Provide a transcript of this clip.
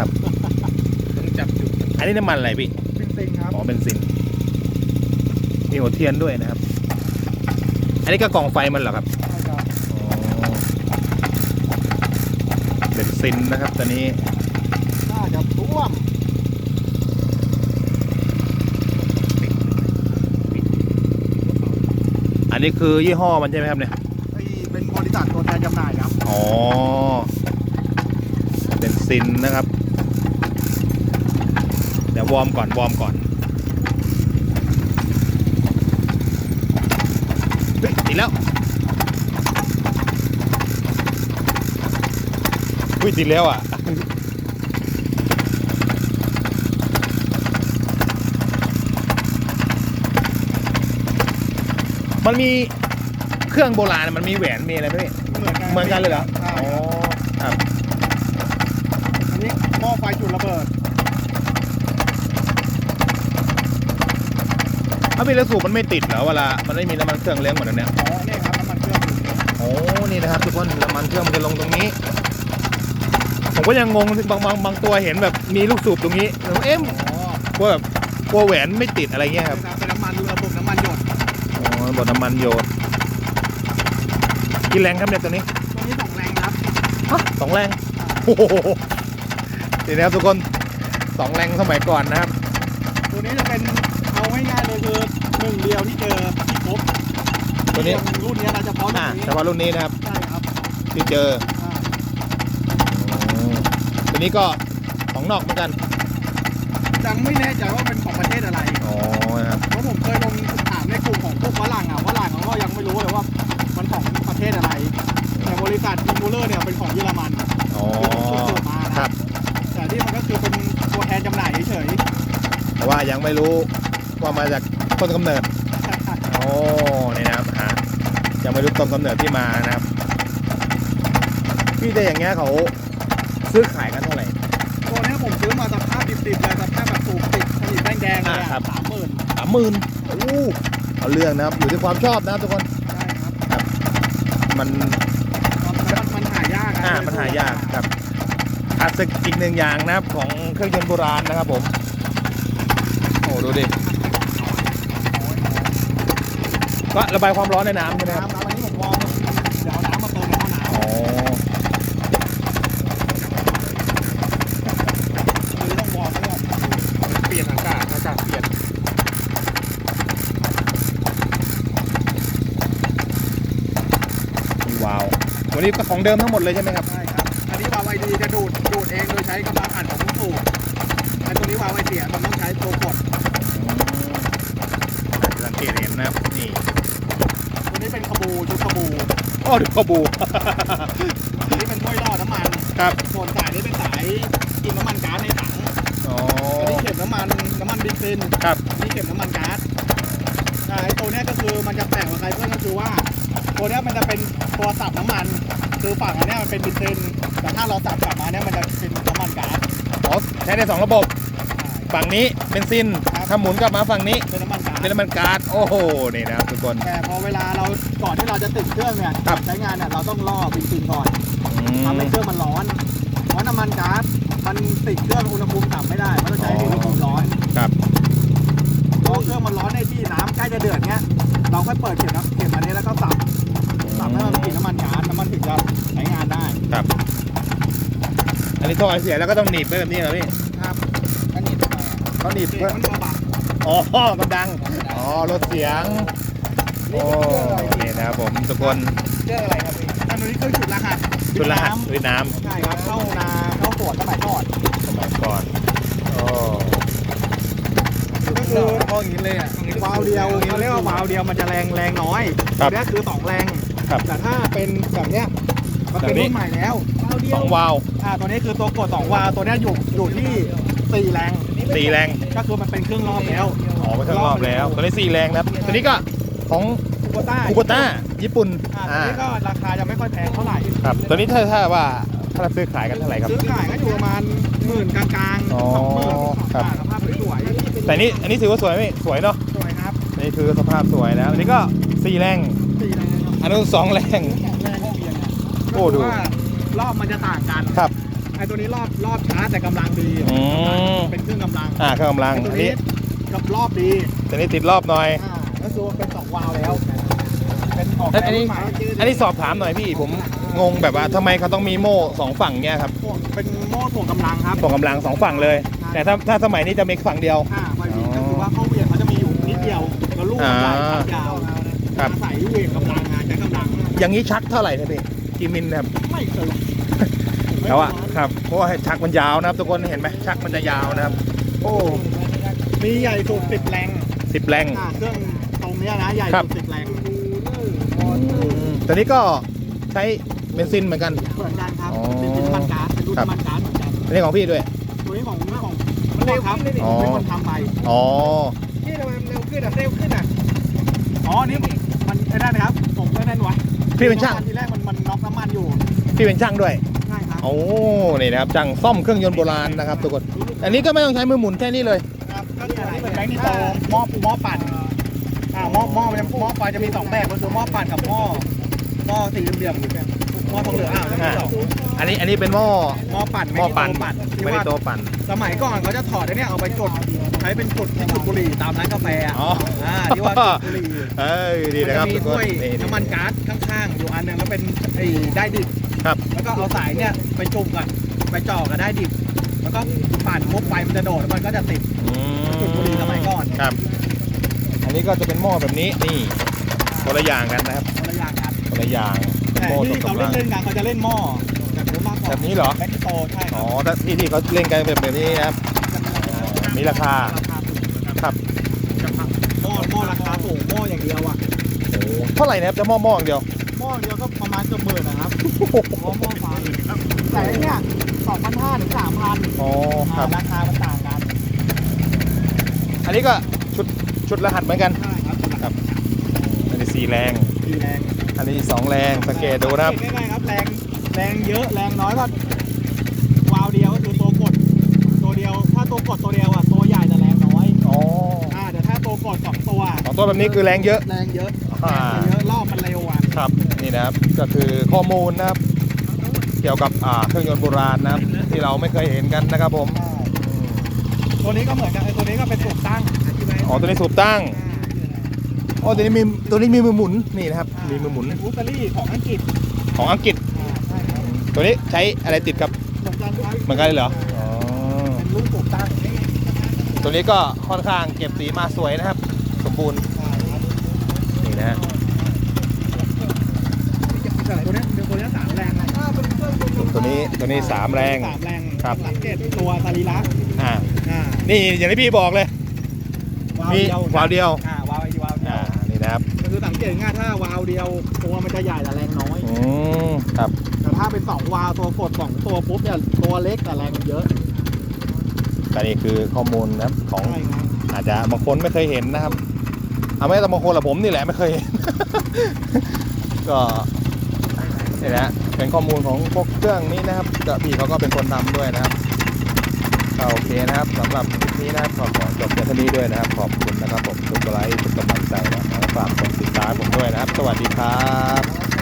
ครับ ต้องจับจุดอันนี้น้ำมันอะไรพี่เป็นเซ็งครับอ๋อเบนซินมีหัวเทียนด้วยนะครับ อันนี้ก็กล่องไฟมันเหรอครับใช่ครับอ๋อเบนซินนะครับตัวนี้น่าจะท่วมอันนี้คือยี่ห้อมันใช่ไหมครับเนี่ยไอ้เป็นบริษัทตัวแทนจำหน่ายครับอ๋อเบนซินนะครับเดี๋ย ววอร์มก่อน วอร์มก่อนเฮ้ยติดแล้วอุ้ยติดแล้วอะ มันมีเครื่องโบราณมันมีแหวนมีอะไรไหมพี่เหมือนกันเหมือนกันเลยเหรอใช่อ๋อ ครับ อันนี้หม้อไฟจุดระเบิด ถ้ามีแล้วสูบมันไม่ติดเหรอเวลา มันไม่มีน้ำมันเครื่องเลี้ยงเหมือนอันเนี้ยอ๋อเนี่ยครับน้ำมันเครื่องอยู่นี่โอ้นี่นะครับทุกคนน้ำมันเครื่องมันจะลงตรงนี้ ผมก็ยังงงบางบางบางตัวเห็นแบบมีลูกสูบตรงนี้เอ๊ะอ๋อกลัวแบบกลัวแหวนไม่ติดอะไรเงี้ยครับเป็นน้ำมันระบบน้ำมันหยดอ๋อบดน้ำมันโยนกี่แรงครับเนี่ยตัวนี้ตัวนี้สองแรงครับฮะสองแรงโอ้โหนี่นะครับทุกคนสองแรงสมัยก่อนนะครับ ตัวนี้จะเป็น เอาง่ายๆเลยคือหนึ่งเดียวที่เจอที่พบตัวนี้ที่รุ่นนี้เราจะเพาะตรอ่างนี้เฉพาะรุ่นนี้นะครับใช่ครับที่เจออ่าอืมตัวนี้ก็ของนอกเหมือนกันยังไม่แน่ใจว่าเป็นของประเทศอะไร อ๋อนะครับเพราะผมเคยลงถามในกลุ่มของพวกฝรั่งอะฝรั่งเขาก็ยังไม่รู้เลยว่ามันของประเทศอะไร แต่บริษัทอินมูเลอร์เนี่ยเป็นของเยอรมันอ๋อที่ผมส่งมานะครับแต่ที่มันก็คือเป็นตัวแทนจำหน่ายเฉยแต่ว่ายังไม่รู้ ว่ามาจากต้นกำเนิดๆโอ้นี่นะครับฮะยังไม่รู้ต้นกำเนิดที่มานะครับพี่แต่อย่างเงี้ยเขาซื้อขายกันเท่าไหร่ตัวเนี้ยผมซื้อมาสภาพดิบๆเลยสภาพแบบสูบติดผลิตแดงๆเลยอ่าครัอะบสามหมื่นสามหมื่นโอ้เอาเรื่องนะครับอยู่ที่ความชอบนะครับทุกคนใช่ครับมันมันมันหายากะอ่ามันหายากครับอาจจะอีกหนึ่งอย่างนะครับของเครื่องยนต์โบราณนะครับผมโอ้ดูดิ ก็ระบายความร้อนในน้ำใช่ไหมครับน้ำน้ำอันนี้ผมวอร์มเดี๋ยวเอาน้ำมาเติมในหม้อน้ำอ๋อคือต้องวอร์มเพื่อเปลี่ยนอากาศอากาศเปลี่ยนว้าววันนี้ก็ของเดิมทั้งหมดเลยใช่ไหมครับ ใช่ครับ อันนี้วาล์วไอดีจะดูดดูดเองโดยใช้กำลังอัดของผู้สูบไอ้ตัวนี้วาล์วไอเสียมันต้องใช้ตัวกด สังเกตเห็นนะครับ นี่ ตัวนี้เป็นขบูชุดขบู โอ้ดูขบูอันนี้เป็นถ้วยรอดน้ำมันครับส่วนสายนี้เป็นสายกินน้ำมันก๊าซในถังอ๋ออันนี้เข็มน้ำมันน้ำมันเบนซินครับอันนี่เข็มน้ำมันก๊าซอ่าไอ้ตัวเนี้ยก็คือมันจะแปลกกว่าใครเพื่อนก็คือว่าตัวเนี้ยมันจะเป็นตัวสับน้ำมัน คือฝั่งอันเนี้ยมันเป็นเบนซินแต่ถ้าเราสับกลับมาเนี่ยมันจะเป็นน้ำมันก๊าซอ๋อใช้ได้สองระบบ ฝั่งนี้เบนซินครับถ้าหมุนกลับมาฝั่งนี้เป็นน้ำมันก๊าซ เป็นน้ำมันก๊าซโอ้โหนี่นะครับทุกคน แต่พอเวลาเราก่อนที่เราจะติดเครื่องเนี่ยครับ ใช้งานเนี่ยเราต้องล่อเบนซินก่อนอืม ทำให้เครื่องมันร้อนเพราะน้ำมันก๊าซมันติดเครื่องอุณหภูมิต่ำไม่ได้มันต้องใช้อ๋ออุณหภูมิร้อนครับ พอเครื่องมันร้อนในที่น้ำใกล้จะเดือดเนี้ยเราค่อยเปิดเข็มน้ำเข็มอันนี้แล้วก็สับสับให้มันกินน้ำมันก๊าซน้ำมันถึงจะใช้งานได้ครับอันนี้ท่อไอเสียแล้วก็ต้องหนีบไว้แบบนี้เหรอพี่ครับก็นี่ทำไมอะเขาหนีบเสียเพื่งอมันเบา อ๋อ มันดัง อ๋อลดเสียงๆโอ้นี่นะครับผมทุกคนเครื่องอะไรครับพี่อันนี้เครื่องจุดรหัสชุดรหัสน้ำด้วยน้ใช่ครับ เข้านาเข้าสวนสมัยก่อนำสมัยก่อนโอ้ก็คือห้องนี้เลยอะวาล์วเดียวเขาเรียกว่าวาล์วเดียวมันจะแรงแรงน้อยครับตัวเนี้ยคือสองแรง ครับแต่ถ้าเป็นแบบเนี้ยมันเป็นแบบนี้ รุ่นใหม่แล้ววาล์วเดีสยวองวาล์วอ่าตัวนี้คือตัวกดสองวาล์วตัวเนี้ยอยู่อยู่ที่สี่แรง สี่แรงก็คือมันเป็นเครื่องรอบแล้วอ๋อไม่เครื่องรอบแล้วตัวนี้สี่แรงนะครับตัวนี้ก็ของคูโบต้าคูโบต้าญี่ปุ่นอ่าตัวอ่านี้ก็ราคาจะไม่ค่อยแพงเท่าไหร่ครับตัวนี้ถ้าถ้าว่าถ้าเราซื้อขายกันเท่าไหร่ครับซื้อขายก็อยู่ประมาณหมื่นกลางๆอ๋อสองหมื่นครับอ่าสภาพสวยแต่นี่อันนี้ถือว่าสวยไหมสวยเนาะๆสวยครับอันนี้คือสภาพสวยแล้วอันนี้ก็สี่แรงสี่แรงครับอันนู้นสองแรงแรงเปลี่ยนโอ้ดูก็คือว่ารอบมันจะต่างกันครับ ไอ้ตัวนี้รอบรอบช้าแต่กำลังดีอืม เป็นเครื่องกำลังอ่าเครื่องกำลังไอ้ตัวอันนี้นี้กับรอบดีตัวนี้ติดรอบหน่อย อ่าก็คือเป็นสองวาล์วแล้ว เป็นออกเอ้ยอันนี้แบบรุ่ใหม่อันนี้สอบถามหน่อยพี่ผมงงแบบว่าทำไมเขาต้องมีโม่สองฝั่งเนี่ยครับเป็นโม่ถ่วงกำลังครับ ส่งกำลังสองฝั่งเลย แต่ถ้าถ้าสมัยนี้จะมีฝั่งเดียว อ่าไฟวิ่งก็คือว่าเขาเหวี่ยงเขาจะมีอยู่นิดเดียวแล้วลูกมันใหญ่อ่าทางยาวครับ อาศัยเหวี่ยงกำลังงานใช้กำลัง อย่างนี้ชักเท่าไหร่นะพี่กี่มิลนะครับไม่เคย แต่ว่าครับเพราะว่าชักมันยาวนะครับ ทุกคนเห็นไหมชักมันจะยาวนะครับ โอ้มีใหญ่สุดสิบแรงสิบแรงอ่าเครื่องตรงเนี้ยนะใหญ่ครัสุบดสิบแรงตัวนี้ก็ใช้เบนซินเหมือนกันเหมือนกันครับอ๋อเป็นน้ำมันก๊าซเป็นรุ่นครับน้ำมันก๊าซเหมือนกันอันนี้ของพี่ด้วยตัวนี้ของเรื่องของมันเร็วครับอ๋อเป็นคนทำไปอ๋อที่ทำไมมันเร็วขึ้นอะเร็วขึ้นอะอ๋อนี่มันมันไอ้นั่นนะครับผมก็นั่นวะพี่เป็นช่างทีแรกมันมันน็อกน้ำมันอยู่พี่เป็นช่างด้วยใช่ครับ โอ้นี่นะครับช่างซ่อมเครื่องยนต์โบราณนะครับทุกคนอันนี้ก็ไม่ต้องใช้มือหมุนแค่นี้เลยครับก็คืออันนี้เป็นแบงค์นิโตหม้อหม้อปั่นอ่าหม้อหม้อมันจะหม้อไฟจะมีสองแบบก็คือหม้อปั่นกับหม้อหม้อสีเหลี่ยมๆหม้อทองเหลืองอ่าแล้วมีสองอันนี้อันนี้เป็นหม้อหม้อปั่นหม้อปั่นปั่นที่ไม่ได้ว่าโตปั่น สมัยก่อนเขาจะถอดไอ้เนี่ยเอาไปกดใช้เป็นกดที่จุดบุหรี่ตามร้านกาแฟอะอ๋ออ่าที่ว่าจุดบุหรี่เอ้ยดีนะครับมัทุจะกมีคนถ้วยนี่น้ำมันก๊าซข้างๆอยู่อันหนึงแล้วเป็นไอ้ได้ดิบ ครับ แล้วก็เอาสายเนี่ยไปจุ่มกันไปจ่อกับได้ดิบ แล้วก็ปั่นปุ๊บไฟมันจะโดดแล้วมันก็จะติดอืจุดบุหรี่สมัยก่อนครับ อันนี้ก็จะเป็นหม้อแบบนี้นี่คนละอย่างกันนะครับคนละอย่างกันคนละอย่างเป็นแต่หม้อที่ส่งเขากำเล่ลันงเล่นกันเขาจะเล่นหม้อแบบนี้มากกว่าแบบนี้เหรอแบ็คโตใช่คอ๋รัอบแต่ที่ที่เขาเล่นกันแบบแบบนี้นะครับ มีราคาครับ หม้อหม้อราคาสูงหม้ออย่างเดียวอะโอ้เท่าไหร่นะครับจะหม้อหม้ออย่างเดียว หม้อเดียวก็ประมาณเกือบหมื่นนะครับหม้อหม้อไฟแต่อันเนี่ยสองพันห้าถึงสามพันอ๋อครับ ราคามันต่างกันอันนี้ก็ชุดชุดรหัสเหมือนกัน ใช่ครับครับ อันนี้สี่แรง ดีแรง อันนี้สองแรงสังเกตดูนะครับง่ายๆครับแรงแรงเยอะแรงน้อยก็วาล์วเดียวก็คือตัวกดตัวเดียว ถ้าตัวกดตัวเดียวอะตัวใหญ่แต่แรงน้อยอ๋ออ่าแต่ถ้าตัวกดสองตัวสองตัวแบบนี้คือแรงเยอะ แรงเยอะอ่า แรงเยอะ ครับนี่นะครับก็คือข้อมูลนะครับ เกี่ยวกับอ่าเครื่องยนต์โบราณนะครับที่เราไม่เคยเห็นกันนะครับผมอืมตัวนี้ก็เหมือนกันไอ้ตัวนี้ก็เป็นสูบตั้งอ๋อตัวนี้สูบตั้งอ๋อตัวนี้มีตัวนี้มีมือหมุนนี่นะครับ มีมือหมุนเป็นอุตลี่ของอังกฤษของอังกฤษอ่าใช่ครับตัวนี้ใช้อะไรติดกับเหมือนกันครับเหมือนกันเลยเหรออ๋อเป็นรุ่นสูบตั้งตัวนี้ก็ค่อนข้างเก็บสีมาสวยนะครับ สมบูรณ์ นี่นะฮะ แต่ตัวนี้ตัวนี้สามแรงนะ ตัวนี้ตัวนี้สามแรง สามแรงครับ สังเกตตัวสรีระอ่า อ่านี่อย่างที่พี่บอกเลย วาล์วมีเดียววาล์วเดียว อ่าวาล์วไอ้วาล์วเดียอ่า วนี่นะครับก็คือสังเกตง่ายถ้าวาล์วเดียวตัวมันจะใหญ่แต่แรงน้อย อืมครับ แต่ถ้าเป็นสองวาล์วตัวกดสองตัวปุ๊บเนี่ยตัวเล็กแต่แรงมันเยอะก็นี่คือข้อมูลนะครับของ ใช่ครับอาจจะบางคนไม่เคยเห็นนะครับ เอาไม่แต่บางคนละผมนี่แหละไม่เคยเห็น ก็ นี่นะเป็นข้อมูลของพวกเครื่องนี้นะครับก็พี่เขาก็เป็นคนทำด้วยนะครับโอเคนะครับสำหรับคลิปนี้นะครับขอขอจบเพียงเท่านี้ด้วยนะครับ ขอบคุณนะครับผมทุกไลค์ทุกกำลังใจนะครับฝากกดติดตามผมด้วยนะครับ สวัสดีครับ